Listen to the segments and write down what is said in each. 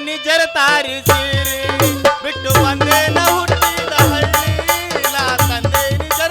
ನಿಜರ ತಾರಿ ಸೀರಿ ಬಿಟ್ಟು ಬಂದೆ ನಾ ಹುಟ್ಟಿದ ಹಳ್ಳಿ ನಾ ತಂದೆ ನಿಜರ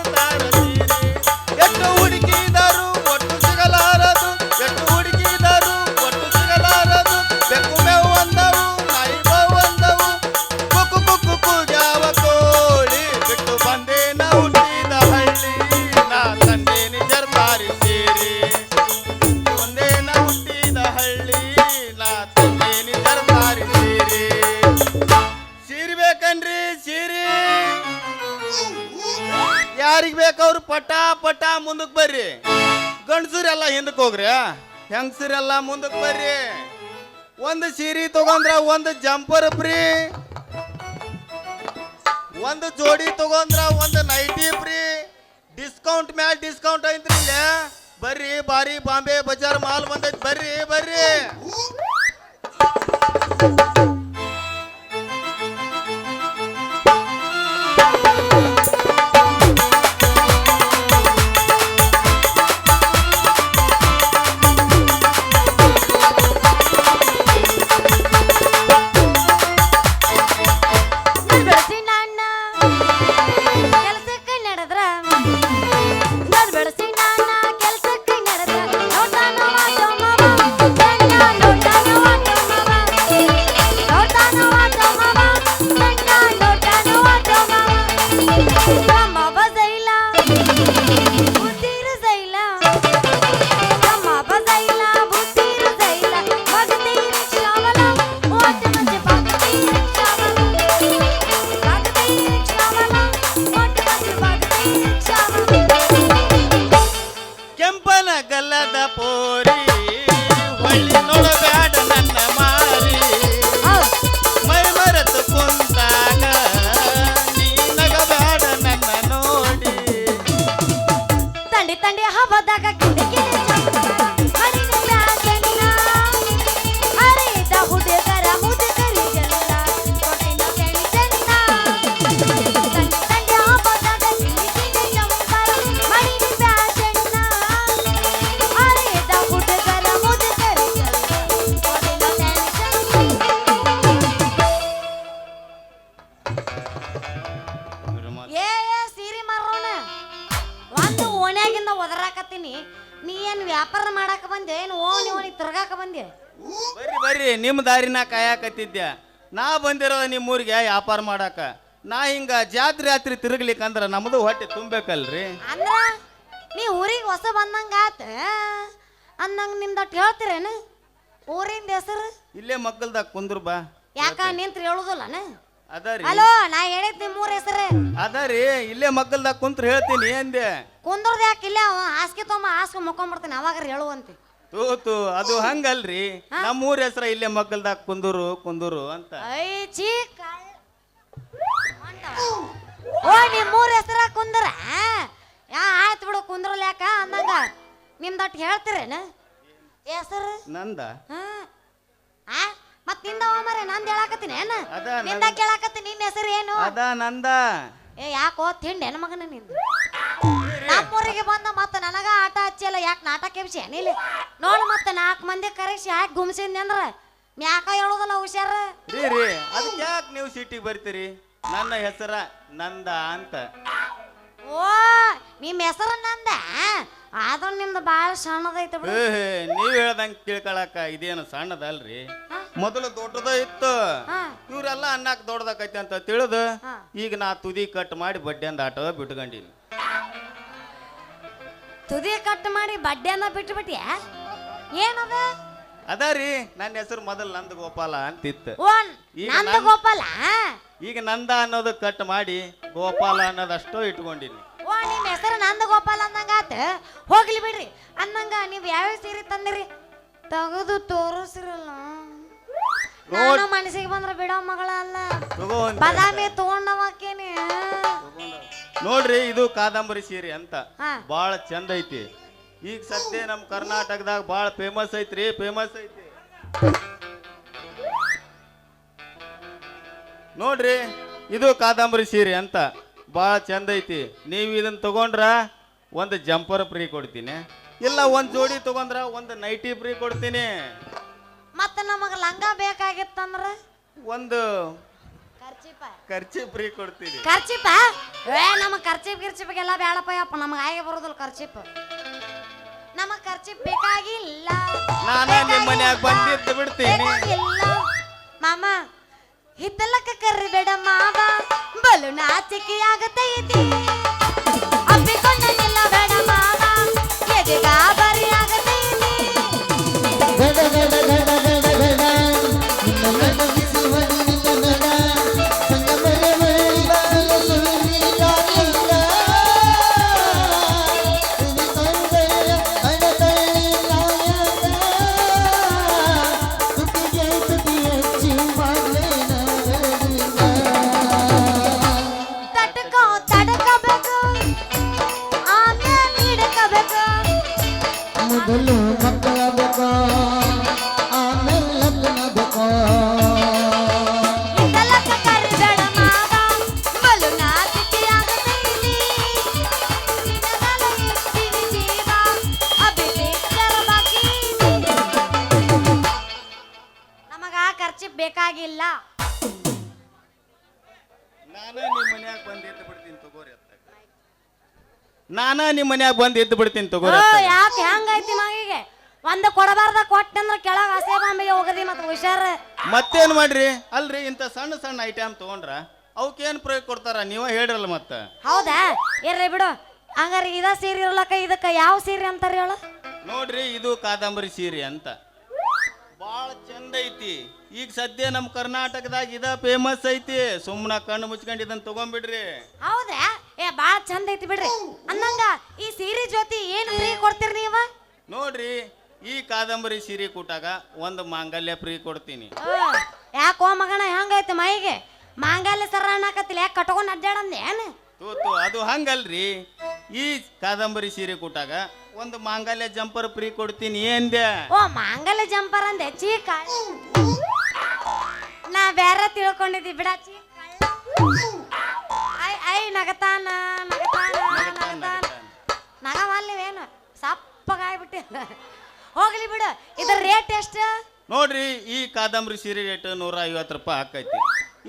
ಯಾರಿಗ್ ಬೇಕವ್ರು ಪಟ ಪಟ ಮುಂದಕ್ಕೆ ಬರ್ರಿ. ಗಂಡಸರೆಲ್ಲ ಹಿಂದಕ್ಕೆ ಹೋಗ್ರಿ ಹೆಂಗಸರೆಲ್ಲ ಮುಂದಕ್ಕೆ ಬರ್ರಿ. ಒಂದು ಸೀರೆ ತಗೊಂಡ್ರ ಒಂದು ಜಂಪರ್ ಫ್ರೀ. ಒಂದು ಜೋಡಿ ತಗೊಂಡ್ರ ಒಂದು ನೈಟಿ ಫ್ರೀ. ಡಿಸ್ಕೌಂಟ್ ಮ್ಯಾಲ ಡಿಸ್ಕೌಂಟ್ ಐತ್ರಿ ಇಲ್ಲ. ಬರ್ರಿ, ಬಾರಿ ಬಾಂಬೆ ಬಜಾರ್ ಮಾಲ್ ಬಂದೈತಿ. ಬರ್ರಿ ಬರ್ರಿ. ಬಂದೆ ಬರ್ರಿ ಬರ್ರಿ. ನಿಮ್ಮ ದಾರಿನ ಕಾಯಕತ್ತಿದ್ದೆ. ನಾ ಬಂದಿರೋ ನಿಮ್ಮ ಊರಿಗೆ ವ್ಯಾಪಾರ ಮಾಡಾಕ. ನಾ ಹಿಂಗ ಜಾತ್ರೆ ಜಾತ್ರೆ ತಿರುಗ್ಲಿಕ್ಕಂದ್ರ ನಮ್ದು ಹೊಟ್ಟೆ ತುಂಬೇಕಲ್ರಿ ಅಂದ್ರ ನೀ ಊರಿಗೆ ಹೊಸ ಬಂದಂಗ ಆತ. ಅಂದಂಗ ನಿಮ್ದಟ್ ಹೇಳ್ತೀರೇನು? ಊರಿಂದ ಹೆಸರು? ಇಲ್ಲೇ ಮಗ್ಗಲ್ದಾಗ ಕುಂದ್ರ ಬಾ. ಯಾಕ ನಿಂತ್ರ ಹೇಳುದಿಲ್ಲನ? ಅದರಿ ಹಲೋ ನಾ ಹೇಳಿದ್ ನಿಮ್ಮ ಊರ ಹೆಸರು. ಅದರಿ ಇಲ್ಲೇ ಮಗ್ಗಲ್ದಾಗ ಕುಂತ್ರ ಹೇಳ್ತೀನಿ ಅಂದೆ. ಕುಂದ್ರದ ಯಾಕೆ ಇಲ್ಲೇ ಹಾಸಿಗೆ ತೊಗೊಂಬ ಹಾಸ್ಗೆ ಮುಕ್ಕೊಂಬಿಡ್ತೀನಿ ಅವಾಗ ಹೇಳುವಂತೆ. ತೂತು ಅದು ಹಂಗಲ್ರಿ. ನಮ್ಮ ಊರ ಹೆಸರ ಇಲ್ಲೇ ಮಗ್ಗಲ್ದಾಗ ಕುಂದೂರು ಕುಂದೂರು ಅಂತ. ಐ ಚೀ ಕಾಳ್- ಓ ನಿಮ್ಮ ಊರ ಹೆಸರ ಕುಂದ್ರ ಯಾ ಆಯ್ತು ಬಿಡು ಕುಂದ್ರಲ್ ಯಾಕ ಅಂದಂಗ. ನಿಮ್ದಟ್ ಹೇಳ್ತಿರೇನ? ಹೆಸರು? ನಂದ? ಹಾ. ಆ? ಮತ್ನಿಂದ ಮರೆ ನಂದ್ ಹೇಳಾಕತ್ತೀನಿ ಏನ? ಅದ ನಿಂದ ನಂದ್- ಕೇಳಾಕತ್ತೀನಿ ನಿನ್ನ ಹೆಸರು ಏನು? ಅದ ನಂದ. ಏ ಯಾಕೋ ತಿಂಡಿ ಹೆಣ್ಮಗನ ಮಗನ ನಿಂದು? ನಮ್ಮೂರಿಗೆ ಬಂದ ಮತ್ತೆ ನನಗ ಆಟ ಹಚ್ಚಿಲ್ಲ. ಯಾಕೆ ನಾಟಕ ಎಬ್ಸಿ ಏನಿಲ್ಲ. ನೋಡು ಮತ್ತೆ ನಾಲ್ಕು ಮಂದಿ ಕರೆಸಿ ಯಾಕೆ ಗುಮ್ಸಿದ್ನಿ ಅಂದ್ರ? ಮ್ಯಾಕ ಹೇಳೋದಲ್ಲ ಹುಷಾರ. ರೀ ರೀ. ಅದಕ್ಕೆ ಯಾಕೆ ನೀವು ಸಿಟಿಗೆ ಬರ್ತೀರಿ? ನನ್ನ ಹೆಸರ ನಂದ ಅಂತ. ಓ ನಿಮ್ಮ ಹೆಸರು ನಂದ? ಆದ್ರ ನಿಮ್ದು ಭಾಳ ಸಣ್ಣದೈತೆ ಬಿಡು. ಏ ನೀವ್ ಹೇಳ್ದಂಗ್ ತಿಳ್ಕೊಳಕ ಇದೇನು ಸಣ್ಣದಲ್ರಿ? ಮೊದಲು ದೊಡ್ಡದ ಇತ್ತು. ಹಾ. ಇವ್ರೆಲ್ಲ ಅನ್ನಕ್ ದೊಡ್ಡದಾಕೈತಿ ಅಂತ ತಿಳಿದು ಹಾ. ಈಗ ನಾ ತುದಿ ಕಟ್ ಮಾಡಿ ಬಡ್ಡಿ ಅಂದ ಆಟೋ ಬಿಟ್ಕೊಂಡಿನಿ. ತುದಿ ಕಟ್ ಮಾಡಿ ಬಡ್ಡೆನ ಬಿಟ್ಟು ಬಿಟ್ಟ್ಯಾ ಏನದ? ಅದ ರೀ ನನ್ನ ಹೆಸರು ಮೊದಲು ನಂದ ಗೋಪಾಲ ಅಂತಿತ್ತು. ಓ ಈಗ ನಂದ ನನ್- ಗೋಪಾಲ? ಈಗ ನಂದ ಅನ್ನೋದು ಕಟ್ ಮಾಡಿ ಗೋಪಾಲ ಅನ್ನೋದಷ್ಟೋ ಇಟ್ಕೊಂಡಿನಿ. ಓ ನಿಮ್ಮ ಹೆಸರು ನಂದ ಗೋಪಾಲ ಅಂದಂಗ ಆತ? ಹೋಗ್ಲಿ ಬಿಡ್ರಿ. ಅಂದಂಗ ನೀವ್ ಯಾವ್ಯಾವ ಸೀರೆ ತಂದಿರಿ? ತಗದು ತೋರಿಸಿರಲ್ಲ. ನಾನು ಮನಸ್ಸಿಗೆ ಬಂದ್ರ ಬಿಡೋ ಮಗಳ ಅಲ್ಲ ತಗೋ ಬಾದಾಮಿ ತಗೊಂಡವಾಕೇನಿ ನೋಡ್ರಿ ಇದು ಕಾದಂಬರಿ ಸೀರೆ ಅಂತ. ಹಾ. ಬಾಳ ಚಂದ ಐತಿ. ಈಗ ಸದ್ಯ ನಮ್ ಕರ್ನಾಟಕದಾಗ ಬಾಳ ಫೇಮಸ್ ಐತ್ರಿ ಫೇಮಸ್ ಐತಿ. ನೋಡ್ರಿ ಇದು ಕಾದಂಬರಿ ಸೀರೆ ಅಂತ. ಬಾಳ ಚಂದ ಐತಿ. ನೀವು ಇದನ್ನ ತಗೊಂಡ್ರ ಒಂದು ಜಂಪರ್ ಫ್ರೀ ಕೊಡ್ತೀನಿ. ಇಲ್ಲ ಒಂದ್ ಜೋಡಿ ತಗೊಂಡ್ರ ಒಂದು ನೈಟಿ ಫ್ರೀ ಕೊಡ್ತೀನಿ. ಮತ್ತೆ ನಮಗ ಲಂಗ ಬೇಕಾಗಿತ್ತಂದ್ರ? ಒಂದು ಖರ್ಚಿ ಫ್ರೀ ಕೊಡ್ತೀನಿ. ಖರ್ಚಿಪ ಏ ನಮಗ್ ಖರ್ಚಿಪ್ ಗಿರ್ಚಿಪ್ಗೆಲ್ಲ ಬೇಡಪ್ಪ ಯಪ್ಪ ನಮಗ ಆಗಿ ಬರೋದಿಲ್ಲ ಖರ್ಚಿಪ್ ನಮಗ್ ಖರ್ಚಿಪ್ ಬೇಕಾಗಿಲ್ಲ. ನಾನ ನಿಮ್ಮ ಮನ್ಯಾಗ ಬಂದಿದ್ದು ಬಿಡ್ತೀನಿ. ಬೇಕಾಗಿಲ್ಲ. ಮಾಮ ಹಿತ್ತಲಕ್ಕ ಕರಿಬೇಡ ಮಾವ ಬಲು ನಾಚಿಕೆ ಆಗತೈತಿ ಬೇಕಾಗಿಲ್ಲ. ನಾನ ನಿಮ್ಮ ಮನ್ಯಾಗ ಬಂದು ಎದ್ದು ಬಿಡ್ತೀನಿ ತಗೋರಿ ನಾನ ನಿಮ್ಮ ಮನ್ಯಾಗ ಬಂದು ಎದ್ದು ಬಿಡ್ತೀನಿ ತಗೋರಿ ಅತ್ತಾಗ. ಯಾಕೆ ಹೆಂಗೈತಿ ಮಗಿಗೆ ಒಂದು ಕೊಡಬಾರ್ದ ಕೊಟ್ಟಂದ್ರ ಕೆಳಗ ಹಸೆ ಬಾಂಬಿಗೆ ಹೋಗದಿ ಮತ್ತೆ ಹುಷಾರ. ಮತ್ತೇನ್ ಮಾಡ್ರಿ? ಅಲ್ರಿ ಇಂಥ ಸಣ್ಣ ಸಣ್ಣ ಐಟಮ್ ತಗೊಂಡ್ರ ಅವಕ್ಕೇನ್ ಪ್ರಯೋಗ ಕೊಡ್ತಾರ? ನೀವ ಹೇಳ್ರಲ್ಲ ಮತ್ತ. ಹೌದಾ? ಇರ್ರಿ ಬಿಡು. ಹಂಗಾರೆ ಇದ ಸೀರೆ ಇರ್ಲಕ್ಕ ಇದಕ್ಕ ಯಾವ ಸೀರೆ ಅಂತಾರ ಹೇಳು? ನೋಡ್ರಿ ಇದು ಕಾದಂಬರಿ ಸೀರೆ ಅಂತ. ಬಾಳ ಚಂದ ಐತಿ. ಈಗ ಸದ್ಯ ನಮ್ಮ ಕರ್ನಾಟಕದಾಗ ಇದ ಫೇಮಸ್ ಐತಿ. ಸುಮ್ಮನ ಕಣ್ಣು ಮುಚ್ಕೊಂಡು ಇದನ್ನ ತಗೊಂಡ್ಬಿಡ್ರಿ ಹೌದಾ? ಏ ಬಾಳ ಚಂದ ಐತಿ ಬಿಡ್ರಿ. ಅನ್ನಂಗ ಈ ಸೀರೆ ಜೊತೆ ಏನು ಫ್ರೀ ಕೊಡ್ತೀರಿ ನೀವ? ನೋಡ್ರಿ ಈ ಕಾದಂಬರಿ ಸೀರೆ ಕೊಟ್ಟಾಗ ಒಂದು ಮಾಂಗಲ್ಯ ಫ್ರೀ ಕೊಡ್ತೀನಿ. ಯಾಕೋ ಮಗನ ಹೆಂಗೈತಿ ಮೈಗೆ? ಮಾಂಗಲ್ಯ ಸರ ಅನ್ನಕತ್ತಿಲ್ಲ ಯಾಕೆ ಕಟ್ಕೊಂಡ್ ಅಡ್ಡಾಡಂದೆ ಏನ್? ತೂತು ಅದು ಹಂಗಲ್ರಿ. ಈ ಕಾದಂಬರಿ ಸೀರೆ ಕೂಟಾಗ ಒಂದು ಮಾಂಗಲ್ಯ ಜಂಪರ್ ಫ್ರೀ ಕೊಡ್ತೀನಿ ಏನ್ದೆ ಓ ಮಾಂಗಲ್ಯ ಜಂಪರ್ ಅಂದೆ ಚೀಕ? ನಾ ಬೇರೆ ತಿಳ್ಕೊಂಡಿದ್ದಿ ಬಿಡ ಚೀಕ? ಐ ಐ ನಗತಾನ ನಗತಾನ ನಗತಾನ ನಗವಲ್ಲೇನು ಸಪ್ಪಗಾಗ್ಬಿಟ್ಟಿ. ಹೋಗ್ಲಿ ಬಿಡು ಇದ್ರ ರೇಟ್ ಎಷ್ಟು? ನೋಡ್ರಿ ಈ ಕಾದಂಬರಿ ಸೀರೆ ರೇಟ್ ನೂರ ಐವತ್ತು ರೂಪಾಯಿ ಹಾಕೈತಿ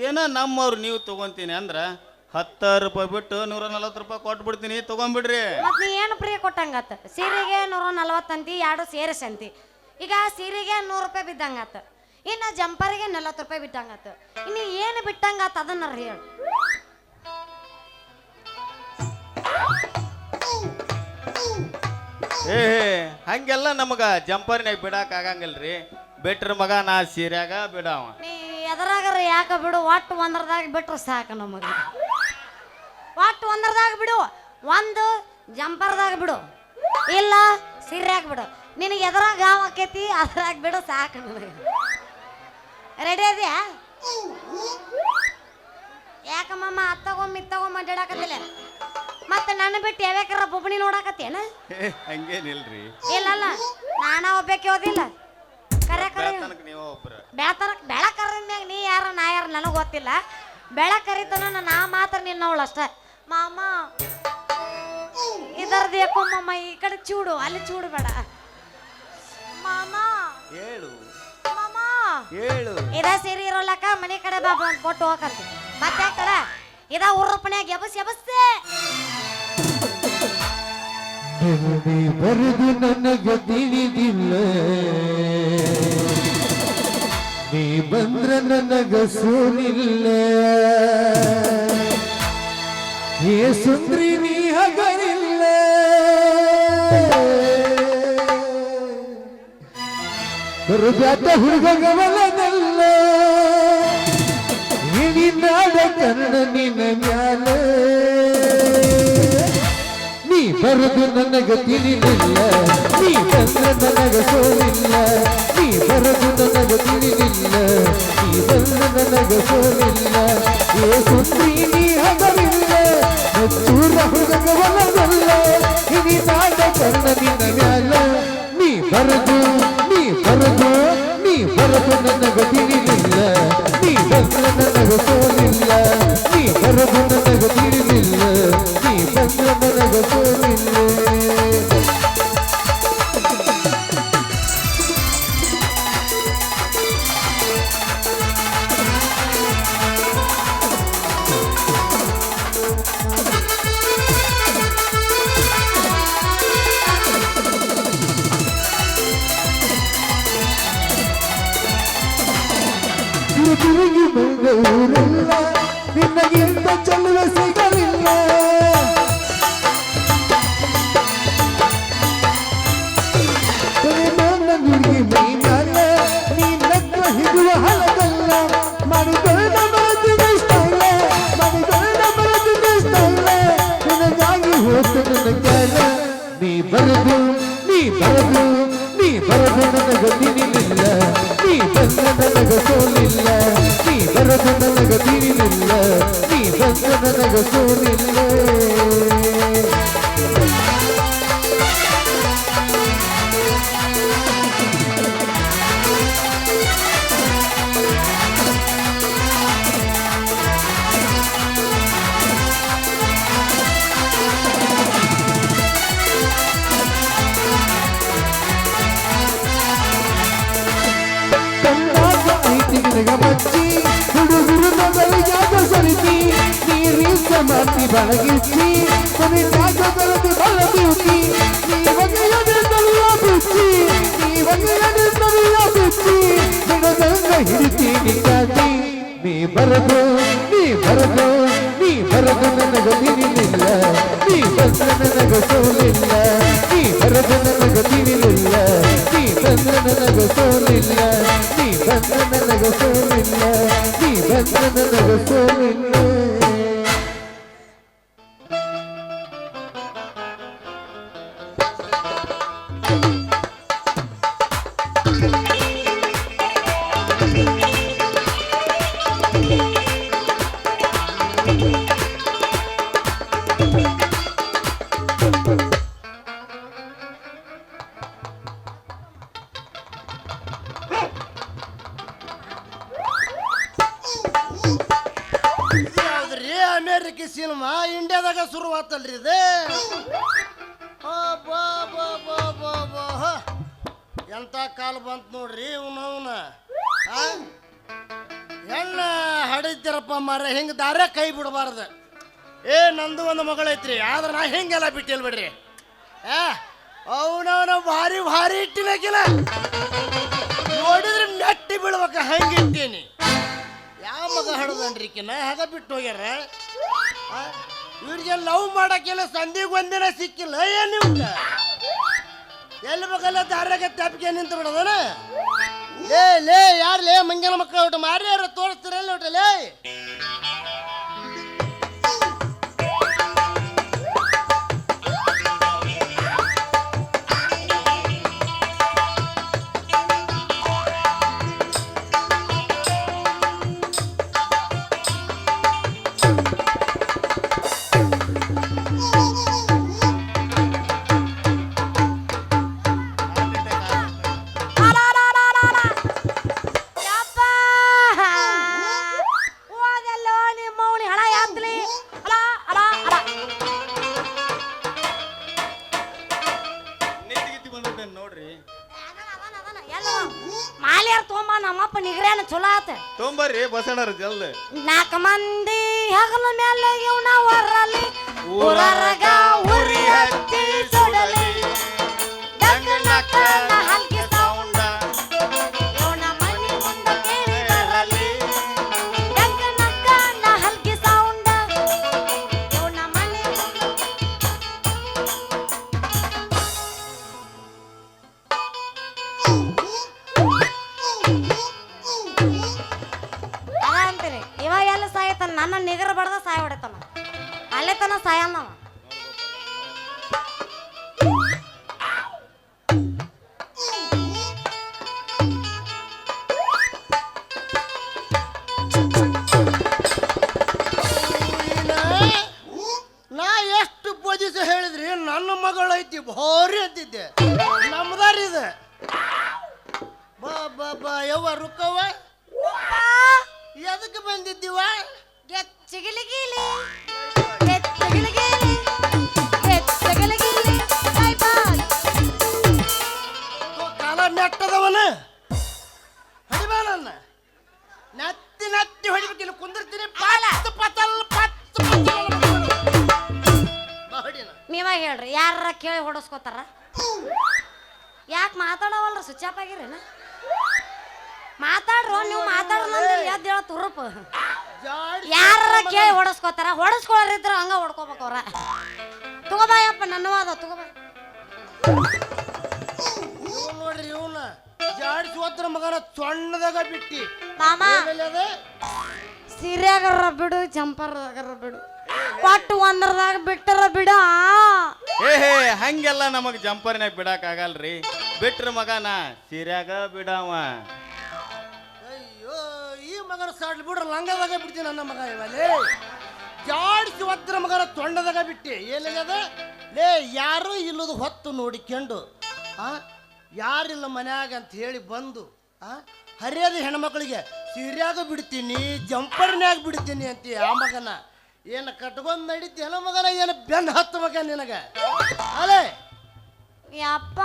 ಏನೋ ನಮ್ಮವ್ರು ನೀವು ತಗೊಂತೀನಿ ಅಂದ್ರ ಹತ್ತು ರೂಪಾಯಿ ಬಿಟ್ಟು ನೂರ ನಲ್ವತ್ತು ರೂಪಾಯಿ ಕೊಟ್ಬಿಡ್ತೀನಿ ತಗೊಂಬಿಡ್ರಿ ಮತ್ ನೀ ಏನು ಪ್ರಿಯ ಕೊಟ್ಟಂಗತ್ತ ಸೀರೆಗೆ ನೂರ ನಲವತ್ತಂತಿ ಎರಡು ಸೇರಿಸಂತಿ ಈಗ ಸೀರೆಗೆ ನೂರು ರೂಪಾಯಿ ಬಿದ್ದಂಗಾತ. ಇನ್ನು ಜಂಪರ್ಗೆ ನಲವತ್ತು ರೂಪಾಯಿ ಬಿಟ್ಟಂಗಾತ. ಇನ್ನು ಏನು ಬಿಟ್ಟಂಗಾತ ಅದನ್ನ ಹೇಳು. ಏ ಹಂಗೆಲ್ಲ ನಮಗ ಜಂಪರ್ನ್ಯಾಗ ಬಿಡಾಕ ಆಗಂಗಿಲ್ರಿ. ಬಿಟ್ರ ಮಗ ನಾ ಸೀರ್ಯಾಗ ಬಿಡಾವ. ನೀ ಎದರಾಗರ ಯಾಕ ಬಿಡು ಒಟ್ಟು ಒಂದ್ರದಾಗ ಬಿಟ್ರೆ ಸಾಕು ನಮಗೆ. ಒಟ್ಟು ಒಂದರದಾಗ ಬಿಡು. ಒಂದು ಜಂಪರ್ದಾಗ ಬಿಡು. ಇಲ್ಲ ಸೀರೆಯಾಗ ಬಿಡು. ನಿನಗೆ ಎದ್ರಾಗ ಗಾವ್ ಆಕೈತಿ ಅದ್ರಾಗ ಬಿಡು ಸಾಕು ನನಗೆ. ರೆಡಿ ಅದ್ಯಾ ಯಾಕಮ್ಮಮ್ಮ ಅತ್ತಗೊಮ್ಮೆ ಇತ್ತಗೊಮ್ಮೆ ಅಡ್ಡಾಡಕತ್ತಿಲ್ಲ ಮತ್ತೆ ನನ್ನ ಬಿಟ್ಟು ಯಾವ್ಯಾಕಾರ ಬೊಬ್ಬಣಿ ನೋಡಾಕತ್ತೇನ? ಹಂಗೇನಿಲ್ರಿ. ಇಲ್ಲಲ್ಲ ನಾನ ಒಬ್ಬಕ್ಕೆ ಓದಿಲ್ಲ. ಕರೆ ಕರೆ. ಬೆಳತನಕ ನೀವು ಒಬ್ರ. ಬೆಳತನ ಮ್ಯಾಗ ನೀ ಯಾರು ನಾ ಯಾರು ನನಗೆ ಗೊತ್ತಿಲ್ಲ. ಬೆಳಕರಿತನ ನಾ ಮಾತ್ರ ನಿನ್ನವಳು ಅಷ್ಟ. ಮಾಮ ಇದರ್ದು ಯಾಕೋ ಮಾಮ ಈ ಕಡೆ ಚೂಡು ಅಲ್ಲಿ ಚೂಡು ಬೇಡ. ಮಾಮ ಹೇಳು. ಮಾಮ ಹೇಳು. ಇದ ಸೇರಿ ಇರೋಲಕ್ಕ ಮನೆ ಕಡೆ ಬಾ ಅಂತ ಕೊಟ್ಟು ಹೋಗಂತ ಮತ್ತೆ ಕಡ ಇದ ಉರ್ರಪ್ಪನ್ಯಾಗ ಎಬಸ್ ಎಬಸ್ತೆ ನೆನಪಿ ಬರೆದು ನನಗೆ ತಿಳಿದಿಲ್ಲ. ನೀ ಬಂದ್ರ ನನಗ ಸೋಲಿಲ್ಲ. ಏ ಸುಂದ್ರಿ ನೀ ಹಗರಿಲ್ಲ. ಕರುಬ್ಯಾತ ಹುಡುಗವಲನಲ್ಲ ನಾಡ ಕರ್ಣ ನಿನ್ನ ಮ್ಯಾಲ. ನೀ ಬರುದು ನನಗ ತಿಳಿಲಿಲ್ಲ. ನೀ ಬಂದ್ರ ನನಗ ಸೋಲಿಲ್ಲ. ನೀ ಬರುದು ನನಗ ತಿಳಿಲಿಲ್ಲ. ನೀ ಬಂದ್ರ ನನಗ ಸೋಲಿಲ್ಲ. ಏ ಸುಂದ್ರಿ ನೀ ಹಗರಿಲ್ಲ. ಮತ್ತೂರ ಹುಡುಗವಲನಲ್ಲ ಇನಿ ನಾಡ ಕರ್ಣ ನಿನ್ನ ಮ್ಯಾಲ. ನೀ ಬರದು ನೀ ಬರದು ನೀ ಬರದು ಗತಿ ತಿಳಿಲಿಲ್ಲ ನೀ ಬರದ ನನಗ ತಿರಿಲಿಲ್ಲ ನೀ ಬಂದ ನನಗ ಸೋಲಿಲ್ಲ ನೀ ಬರದ ನನಗ ತಿರಿಲಿಲ್ಲ ನೀ ಬಂದ ನನಗ ಸೋಲಿಲ್ಲ ನೀರೀಸ ಮಾತಿ ಬಳಗಿಸಿ ಕೊನೆ ಜಾಗದಲ್ಲಿ ಬಳಗಿಸಿ ನೀ ಬಗೆಯದೆಲ್ಲ ಬಿಚ್ಚಿ ನೀ ಬಗೆಯದೆಲ್ಲ ಬಿಚ್ಚಿ ಬಿಡದಂಗ ಹಿಡಿತೀನಿ ಕಾಟಿ ನೀ ಬರದು ನೀ ಬರದು ನೀ ಬರದು ನನಗ ತಿಳಿಲಿಲ್ಲ ನೀ ಹಡಿತೀರಪ್ಪ ಮಾರ ದಾರ ಕೈ ಬಿಡಬಾರ್ದು. ಏ, ನಂದು ಒಂದು ಮಗಳೈತ್ರಿ, ಆದ್ರೆ ನಾ ಹಿಂಗೆಲ್ಲ ಬಿಟ್ಟಿಲ್ ಬಿಡ್ರಿ? ಏ, ಅವನವನ ಭಾರಿ ಭಾರಿ ಇಟ್ಟಿನಕಿಲ್ಲ ನೋಡಿದ್ರೆ ನೆಟ್ಟಿ ಬೀಳ್ಬೇಕ, ಹಂಗಿಟ್ಟೀನಿ. ಯಾವ ಮಗ ಹಡದನ್ರಿಕಿನ ಹಾಗ ಬಿಟ್ಟು ಹೋಗ್ಯಾರ? ಇವ್ರಿಗೆ ಲವ್ ಮಾಡಕ್ಕೆಲ್ಲ ಸಂಧಿಗೆ ಒಂದಿನ ಸಿಕ್ಕಿಲ್ಲ. ಏನ್ ನಿಮ್ಗೆ? ಎಲ್ಲಿ ಮಗಲ್ಲ ದಾರ್ಯಾಗ ತಪ್ಪಿಗೆ ನಿಂತು ಬಿಡೋದನ? ಲೇ ಲೇ ಯಾರು ಲೇ ಮಂಗನ ಮಕ್ಕಳು ಮಾರಿ ಯಾರು ತೋರಿಸ್ತೀರಲ್ಲ ಊಟ ಲೇ? ಹೊಡಸ್ಕೋತಾರ ಯಾಕೆ ಮಾತಾಡವಲ್ರ? Switch off ಆಗಿರೇನ? ಮಾತಾಡ್ರೋ ನೀವು ಮಾತಾಡೋ ಎದ್ದು ಹೇಳ ತುರುಪ ಜಾಡಿ ಯಾರ ಕೇಳಿ ಹೊಡಸ್ಕೋತಾರ? ಹೊಡಸ್ಕೊಳ್ಳೋರಿದ್ರ ಹಂಗ ಹೊಡ್ಕೋಬೇಕು ಅವ್ರ. ತಗೋಬಾಯಪ್ಪ ನನ್ನವಾದ ತಗೋಬಾ. ನೋಡ್ರಿ ಇವನ ಜಾಡಿಸಿ ಹೋದ್ರ ಮಗನ ಸಣ್ಣದಾಗ ಬಿಟ್ಟಿ. ಮಾಮ. ಸಿರಿಯಾಗರ ಬಿಡು ಜಂಪರ್ದಾಗರ ಬಿಡು. ಒಟ್ಟು ಒಂದ್ರದಾಗ ಬಿಟ್ಟರ ಬಿಡ. ಏ ಹೇ ಹಂಗೆಲ್ಲ ನಮಗ್ ಜಂಪರ್ನ್ಯಾಗ ಬಿಡಾಕ್ ಆಗಲ್ರಿ ಬಿಟ್ರ ಮಗನ ಸೀರ್ಯಾಗ ಬಿಡವ. ಅಯ್ಯೋ ಈ ಮಗ ಮಗನ ಸಾಡ್ಲಿ ಬಿಡ್ರ ಲಂಗದಾಗ ಬಿಡ್ತೀನಿ ನನ್ನ ಮಗ ಇವಲ್ಲಿ ಜಾಡಿಸಿ ಒತ್ತರ ಮಗನ ತೊಂಡದಾಗ ಬಿಟ್ಟಿ. ಏನಾಗ್ಯದ ಲೇ ಯಾರು ಇಲ್ಲದ ಹೊತ್ತು ನೋಡಿಕೊಂಡು ಆ ಯಾರಿಲ್ಲ ಮನ್ಯಾಗ ಅಂತ ಹೇಳಿ ಬಂದು ಆ ಹರಿಯದ ಹೆಣ್ಮಕ್ಳಿಗೆ ಸೀರ್ಯಾಗ ಬಿಡ್ತೀನಿ ಜಂಪರ್ನ್ಯಾಗ ಬಿಡ್ತೀನಿ ಅಂತ ಆ ಮಗನ. ಏನು ಕಟ್ಕೊಂಡ್ ನಡೀತಿಯಲ್ಲ ಮಗನ ಏನು ಬೆನ್ನ ಹತ್ತು ಮಗ ನಿನಗ? ಅಲೇ! ಯಪ್ಪ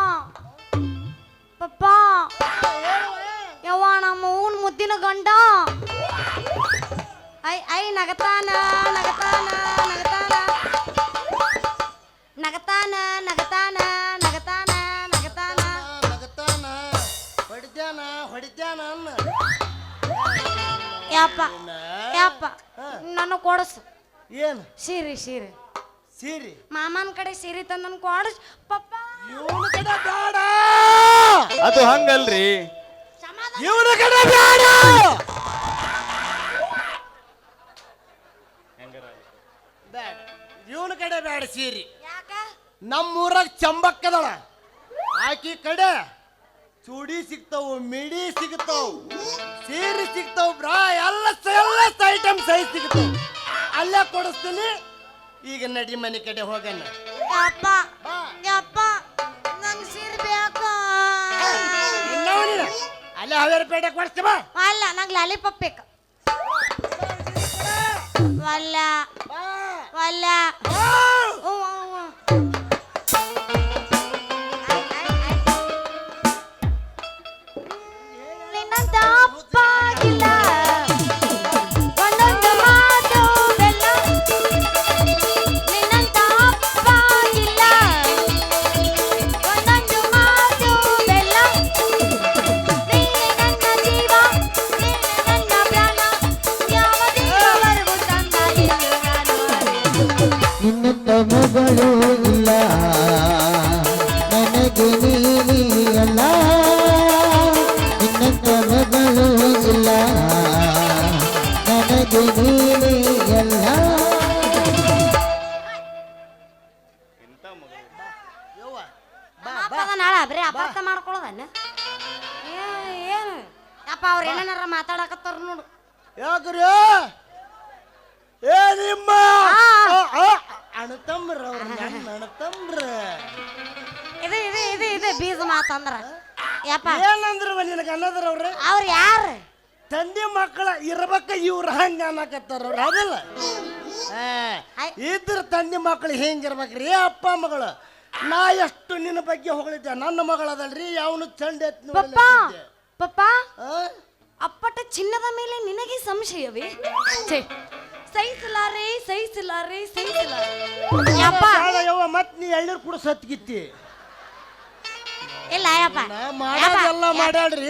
ಪಪ್ಪ! ಯವ್ವ ನಮ್ಮ ಊನ್ ಮುದ್ದಿನ ಗಂಡ! ಐ ಐ ನಗತಾನ ನಗತಾನ ನಗತಾನ. ನಗತಾನ ನಗತಾನ ನಗತಾನ ನಗತಾನ. ನಗತಾನ ಹೊಡಿತ್ಯಾನ ಅನ್ನ? ಯಪ್ಪ ಯಪ್ಪ ನನ್ನ ಕೊಡಸು. ಏನು? ಸೀರೆ ಸೀರೆ. ಸೀರಿ? ಮಾಮನ ಕಡೆ ಸೀರೆ ತಂದನ್ ಕೊಡಿಸ್. ಪಪ್ಪ! ಇವನ ಕಡೆ ಬೇಡ ಅದು ಹಂಗಲ್ರಿ. ಇವನ ಕಡೆ ಬೇಡ ಬೇಡ ಇವನ ಕಡೆ ಬೇಡ ಸೀರಿ. ಯಾಕ? ನಮ್ಮೂರಾಗ ಚಂಬಕ್ಕದಳ ಆಕಿ ಕಡೆ ಚೂಡಿ ಸಿಗ್ತಾವು ಮಿಡಿ ಸಿಗ್ತಾವು ಸೀರೆ ಸಿಗ್ತಾವು ಬ್ರಾ ಎಲ್ಲ ಎಲ್ಲ ಐಟಮ್ ಸೈಜ್ ಸಿಗ್ತಾವು. ಅಲ್ಲೇ ಕೊಡಿಸ್ತೀನಿ. ಈಗ ನಡಿ ಮನೆ ಕಡೆ ಹೋಗಣ. ಅಪ್ಪ ಅಪ್ಪ ಯಪ್ಪ ನಂಗೆ ಸೀರೆ ಬೇಕು. ಇನ್ನವ್ ನೀನು ಅಲ್ಲೇ ಹಾವೇರಿ ಪೇಟೆ ಕೊಡಿಸ್ತೀವ ಅಲ್ಲ ನಂಗೆ ಲಾಲಿಪಾಪ್ ಬೇಕು. ವಲ್ಲ ವಲ್ಲ. ಅಣತಮ್ರ ಅವ್ರ ನನ್ನ ಇದೆ ಇದು ಇದು ಇದು ಇದು ಬೀಜ ಮಾತಂದ್ರ. ಯಪ್ಪ. ಏನಂದ್ರವ ನಿನಗ ಅನ್ನೋದ್ರ ಅವ್ರ? ಅವ್ರು ಯಾರು? ತಂದೆ ಮಕ್ಕಳ ಇರ್ಬೇಕ ಇವ್ರ ಹಂಗ ಅನ್ನಕತ್ತಾರ ಅವ್ರ ಅದಲ್ಲ. ಇದ್ರ ತಂದೆ ಮಕ್ಕಳು ಹೆಂಗಿರ್ಬೇಕ್ರಿ ಅಪ್ಪ ಮಗಳು ನಾ ಎಷ್ಟು ನಿನ್ನ ಬಗ್ಗೆ ಹೊಗಳಿದ್ದೆ? ನನ್ನ ಮಗಳದಲ್ರಿ ಯಾವನು ಚಂಡ ಪಪ್ಪ. ಪಪ್ಪ. ಅಪ್ಪಟ ಚಿನ್ನದ ಮೇಲೆ ನಿನಗೆ ಸಂಶಯವೇ? ಛೇ, ಸಹಿಸಲಾರೆ ಸಹಿಸಲಾರೆ ಸಹಿಸಲಾರೆ. ಯಪ್ಪ. ಸಾಲ ಯವ್ವ ಮತ್ ನೀ ಎಳ್ಳೀರ್ ಕೂಡ ಸತ್ಗಿತ್ತಿ ಇಲ್ಲ ಯಪ್ಪ. ನಾ ಯಪ್ಪ, ಮಾಡೋದೆಲ್ಲ ಯಪ್ಪ. ಮಾಡ್ಯಾಳ್ರಿ.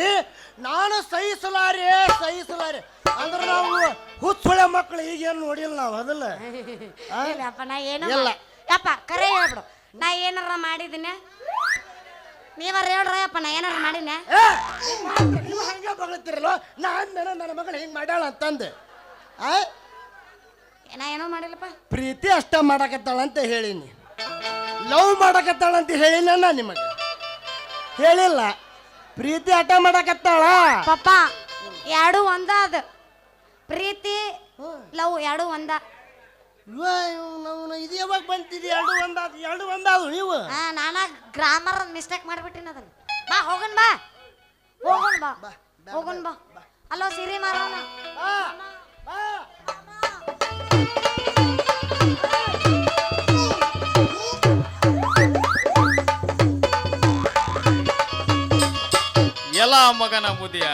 ನಾನು ಸಹಿಸಲಾರಿ ಸಹಿಸಲಾರಿ. ಅಂದ್ರೆ ನಾವು ಹುಚ್ಚುಳೆ ಮಕ್ಕಳು ಈಗೇನು ನೋಡಿಲ್ಲ ನಾವು ಅದಲ್ಲ. ಆ? ಇಲ್ಲಪ್ಪ ನಾ ಏನು ಇಲ್ಲ. ಯಪ್ಪ ಕರೆ ಹೇಳ್ಬಿಡು. ನಾ ಏನಾರ ಮಾಡಿದಿನ? ನೀವಾರ ಹೇಳ್ರ ಯಪ್ಪ ನಾ ಏನಾರ ಮಾಡಿನ? ಏ, ನೀವು ಹಂಗೆ ಬಗಳ್ತಿರಲ್ಲ ನಾನು ನನ್ನ ನನ್ನ ಮಗಳು ಹಿಂಗೆ ಮಾಡ್ಯಾಳ ಅಂತಂದು. ಆ? ನಾ ಏನೋ ಮಾಡಿಲ್ಲಪ್ಪ. ಪ್ರೀತಿ ಅಷ್ಟ ಮಾಡಕತ್ತಾಳ ಅಂತ ಹೇಳಿನಿ. ಲವ್ ಮಾಡಕತ್ತಾಳ ಅಂತ ಹೇಳಿನ ನಾ ನಿಮಗೆ. ಹೇಳಿಲ್ಲ. ಪ್ರೀತಿ ಆಟ ಮಾಡಕತ್ತಾಳ. ಪಪ್ಪ ಎರಡು ಒಂದ ಅದ. ಪ್ರೀತಿ ಲವ್ ಎರಡು ಒಂದ. ನಾವು ಇದು ಯಾವಾಗ ಬಂತಿದ್ವಿ ಎರಡು ಒಂದಾದ ಎರಡು ಒಂದಾದು ನೀವು? ಆ, ನಾನ ಗ್ರಾಮರ್ ಮಿಸ್ಟೇಕ್ ಮಾಡ್ಬಿಟ್ಟಿನ ಅದನ್ನ. ಬಾ ಹೋಗನ್ ಬಾ. ಹೋಗನ್ ಬಾ. ಹೋಗನ್ ಬಾ. ಅಲ್ಲೋ ಸಿರಿ ಮಾರವನ ಬಾ, ಬಾ. ಎಲ್ಲ ಮಗನ ಬುದ್ಧಿಯ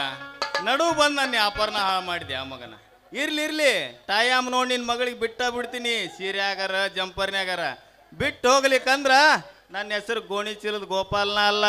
ನಡು ಬಂದ್ ನನ್ನ ವ್ಯಾಪಾರನ ಹಾಳು ಮಾಡಿದೆ ಆ ಮಗನ? ಇರ್ಲಿ ಇರ್ಲಿ. ತಾಯಾಮ್ ನೋಡಿ ನಿನ್ ಮಗಳಿಗೆ ಬಿಟ್ಟ ಬಿಡ್ತೀನಿ. ಸೀರೆ ಆಗಾರ ಜಂಪರ್ನಾಗಾರ ಬಿಟ್ಟು ಹೋಗ್ಲಿಕ್ಕಂದ್ರ ನನ್ನ ಹೆಸರು ಗೋಣಿ ಚೀಲದ ಗೋಪಾಲ್ನ ಅಲ್ಲ.